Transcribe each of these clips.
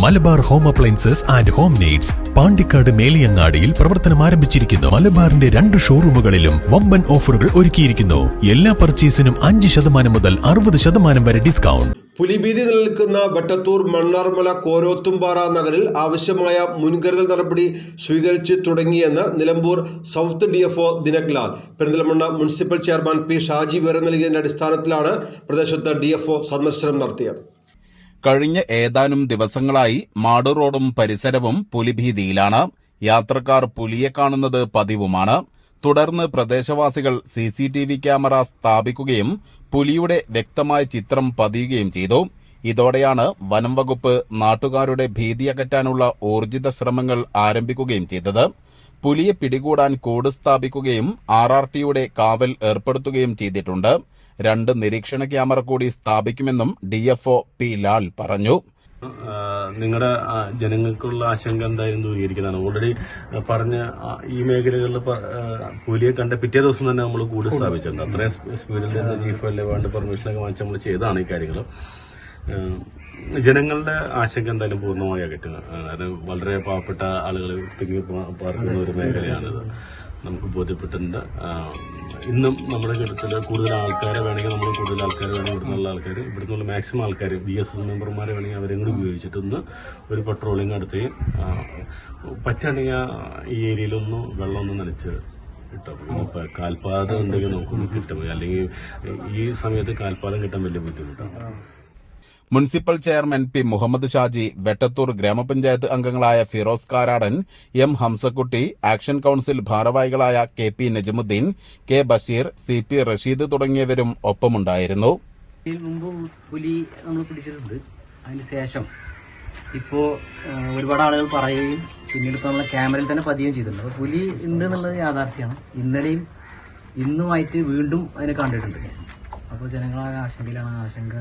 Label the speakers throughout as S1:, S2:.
S1: Malabar home appliances and home needs Pandikkad മേലിയങ്ങാടിയിൽ പ്രവർത്തനം ആരംഭിച്ചിരിക്കുന്നു. മലബാറിന്റെ രണ്ട് ഷോറൂമുകളിലും വമ്പൻ ഓഫറുകൾ ഒരുക്കിയിരിക്കുന്നു. എല്ലാ പർച്ചേസിനും അഞ്ച് ശതമാനം മുതൽ അറുപത് ശതമാനം വരെ ഡിസ്കൗണ്ട്.
S2: പുലിഭീതി നിലനിൽക്കുന്ന വെട്ടത്തൂർ മണ്ണാർമല കോരോത്തുംപാറ നഗറിൽ ആവശ്യമായ മുൻകരുതൽ നടപടി സ്വീകരിച്ചു തുടങ്ങിയെന്ന് Nilambur south D F O ദിനക്ലാൽ. Perinthalmanna municipal chairman P Shaji വിവരം നൽകിയതിന്റെ അടിസ്ഥാനത്തിലാണ് പ്രദേശത്ത് ഡി സന്ദർശനം നടത്തിയത്.
S3: കഴിഞ്ഞ ഏതാനും ദിവസങ്ങളായി മാട് റോഡും പരിസരവും പുലിഭീതിയിലാണ്. യാത്രക്കാർ പുലിയെ കാണുന്നത് പതിവുമാണ്. തുടർന്ന് പ്രദേശവാസികൾ C C T V camera സ്ഥാപിക്കുകയും പുലിയുടെ വ്യക്തമായ ചിത്രം പതിയുകയും ചെയ്തു. ഇതോടെയാണ് വനം വകുപ്പ് നാട്ടുകാരുടെ ഭീതിയകറ്റാനുള്ള ഊർജിത ശ്രമങ്ങൾ ആരംഭിക്കുകയും ചെയ്തത്. പുലിയെ പിടികൂടാൻ കൂട് സ്ഥാപിക്കുകയും ആർ ആർ ടിയുടെ കാവൽ ഏർപ്പെടുത്തുകയും ചെയ്തിട്ടുണ്ട്. രണ്ട് നിരീക്ഷണ ക്യാമറ കൂടി സ്ഥാപിക്കുമെന്നും D F O P Lal പറഞ്ഞു.
S4: നിങ്ങളുടെ ജനങ്ങൾക്കുള്ള ആശങ്ക എന്തായാലും ദൂരീകരിക്കുന്നതാണ് ഓൾറെഡി പറഞ്ഞ ഈ മേഖലകളിൽ പുലിയെ കണ്ട പിറ്റേ ദിവസം തന്നെ നമ്മൾ കൂടി സ്ഥാപിച്ചിട്ടുണ്ട്. അത്രയും സ്പീഡിൽ നിന്ന് ചീഫ് അല്ലേ വേണ്ട പെർമിഷനൊക്കെ വാങ്ങിച്ച് നമ്മൾ ചെയ്താണ് ഈ കാര്യങ്ങൾ ജനങ്ങളുടെ ആശങ്ക എന്തായാലും പൂർണമായി അകറ്റുക. അതായത് വളരെ പാവപ്പെട്ട ആളുകൾ തിങ്ങി പാർക്കുന്ന ഒരു മേഖലയാണിത്. നമുക്ക് ബോധ്യപ്പെട്ടിട്ടുണ്ട്. ഇന്നും നമ്മുടെ ഘട്ടത്തിൽ കൂടുതൽ ആൾക്കാരെ വേണമെങ്കിൽ നമ്മൾ കൂടുതൽ ആൾക്കാരെ വേണമെങ്കിൽ ഇവിടുന്നുള്ള ആൾക്കാർ ഇവിടുന്നുള്ള മാക്സിമം ആൾക്കാർ ബി എസ് എസ് മെമ്പർമാരെ വേണമെങ്കിൽ അവരെയും കൂടി ഉപയോഗിച്ചിട്ട് ഒന്ന് ഒരു പട്രോളിംഗ് നടത്തുകയും ആ, പറ്റുകയാണെങ്കിൽ ഈ ഏരിയയിലൊന്നും വെള്ളമൊന്നും നനച്ച് കിട്ടും ഇപ്പം കാൽപാദം ഉണ്ടെങ്കിൽ നോക്കും കിട്ടും അല്ലെങ്കിൽ ഈ സമയത്ത് കാൽപാദം കിട്ടാൻ വലിയ ബുദ്ധിമുട്ടാണ്.
S3: Municipal chairman P Muhammad Shaji Vettathur ഗ്രാമപഞ്ചായത്ത് അംഗങ്ങളായ Firoz Karadan M Hamzakutty action council ഭാരവാഹികളായ K P Najmuddin K Basheer C P Rasheed തുടങ്ങിയവരും ഒപ്പമുണ്ടായിരുന്നു.
S5: ഇപ്പോ പുലി നമ്മൾ പിടിച്ചിട്ടുണ്ട്. ഒരുപാട് ആളുകൾ പറയുകയും പിന്നീട് ഇപ്പോൾ നമ്മളെ ക്യാമറയിൽ തന്നെ പതിയുകയും ചെയ്തിട്ടുണ്ട്. അപ്പോൾ പുലി ഉണ്ട് എന്നുള്ളത് യാഥാർത്ഥ്യമാണ്. ഇന്നലെയും ഇന്നുമായിട്ട് വീണ്ടും അതിനെ കണ്ടിട്ടുണ്ട്. അപ്പോൾ ജനങ്ങളാകെ ആശങ്കയിലാണ്. ആശങ്ക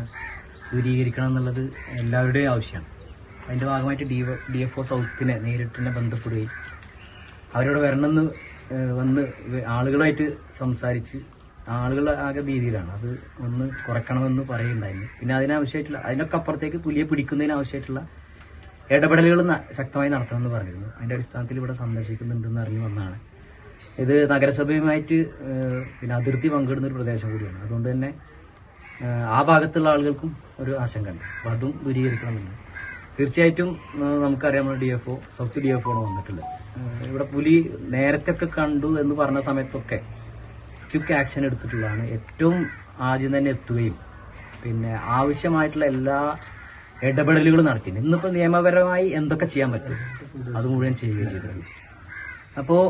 S5: ദൂരീകരിക്കണം എന്നുള്ളത് എല്ലാവരുടെയും ആവശ്യമാണ്. അതിന്റെ ഭാഗമായിട്ട് ഡി ഡി എഫ് ഒ സൗത്തിനെ നേരിട്ട് തന്നെ ബന്ധപ്പെടുകയും അവരോട് വരണമെന്ന് വന്ന് ആളുകളായിട്ട് സംസാരിച്ച് ആളുകൾ ആകെ ഭീതിയിലാണ്. അത് ഒന്ന് കുറയ്ക്കണമെന്ന് പറയുന്നുണ്ടായിരുന്നു പിന്നെ അതിനാവശ്യമായിട്ടുള്ള അതിനൊക്കെ അപ്പുറത്തേക്ക് പുലിയെ പിടിക്കുന്നതിനാവശ്യമായിട്ടുള്ള ഇടപെടലുകൾ ശക്തമായി നടത്തണമെന്ന് പറഞ്ഞിരുന്നു. അതിന്റെ അടിസ്ഥാനത്തിൽ ഇവിടെ സന്ദർശിക്കുന്നുണ്ടെന്ന് അറിഞ്ഞു വന്നതാണ് ഇത് നഗരസഭയുമായിട്ട് പിന്നെ അതിർത്തി പങ്കിടുന്ന ഒരു പ്രദേശം കൂടിയാണ്. അതുകൊണ്ട് തന്നെ ആ ഭാഗത്തുള്ള ആളുകൾക്കും ഒരു ആശങ്ക ഉണ്ട് അപ്പൊ അതും ദൂരീകരിക്കണമെന്നുണ്ട് തീർച്ചയായിട്ടും നമുക്കറിയാം നമ്മുടെ D F O south D F O ആണ് വന്നിട്ടുള്ളത്. ഇവിടെ പുലി നേരത്തെ ഒക്കെ കണ്ടു എന്ന് പറഞ്ഞ സമയത്തൊക്കെ ക്വിക്ക് ആക്ഷൻ എടുത്തിട്ടുള്ളതാണ്. ഏറ്റവും ആദ്യം തന്നെ എത്തുകയും പിന്നെ ആവശ്യമായിട്ടുള്ള എല്ലാ ഇടപെടലുകളും നടത്തി ഇന്നിപ്പോൾ നിയമപരമായി എന്തൊക്കെ ചെയ്യാൻ പറ്റും? അത് മുഴുവൻ ചെയ്യുകയും ചെയ്തിട്ടുണ്ട് അപ്പോൾ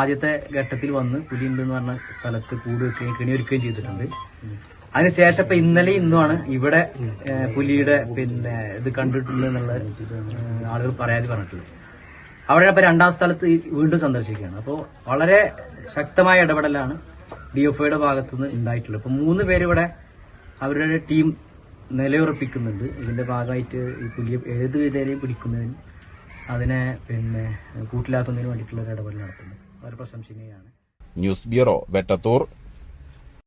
S5: ആദ്യത്തെ ഘട്ടത്തിൽ വന്ന് പുലി ഉണ്ടെന്ന് പറഞ്ഞ സ്ഥലത്ത് കൂടുവെക്കുകയും കിണിയൊരുക്കുകയും ചെയ്തിട്ടുണ്ട്. അതിനുശേഷം ഇപ്പൊ ഇന്നലെ ഇന്നുമാണ് ഇവിടെ പുലിയുടെ പിന്നെ ഇത് കണ്ടിട്ടുണ്ട് എന്നുള്ള ആളുകൾ പറയാൻ പറഞ്ഞിട്ടുള്ളത്. അവിടെ ഇപ്പൊ രണ്ടാം സ്ഥലത്ത് വീണ്ടും സന്ദർശിക്കുകയാണ്. അപ്പോൾ വളരെ ശക്തമായ ഇടപെടലാണ് ഡി എഫ് ഐയുടെ ഭാഗത്തുനിന്ന് ഉണ്ടായിട്ടുള്ളത്. ഇപ്പൊ മൂന്ന് പേരിവിടെ അവരുടെ ടീം നിലയുറപ്പിക്കുന്നുണ്ട്. ഇതിന്റെ ഭാഗമായിട്ട് ഈ പുലിയെ ഏത് വിധേനയും പിടിക്കുന്നതിന് അതിനെ പിന്നെ കൂട്ടിലാക്കുന്നതിന് വേണ്ടിയിട്ടുള്ള ഒരു ഇടപെടൽ നടത്തുന്നു വളരെ പ്രശംസനീയമാണ്.
S3: News bureau Vettathur.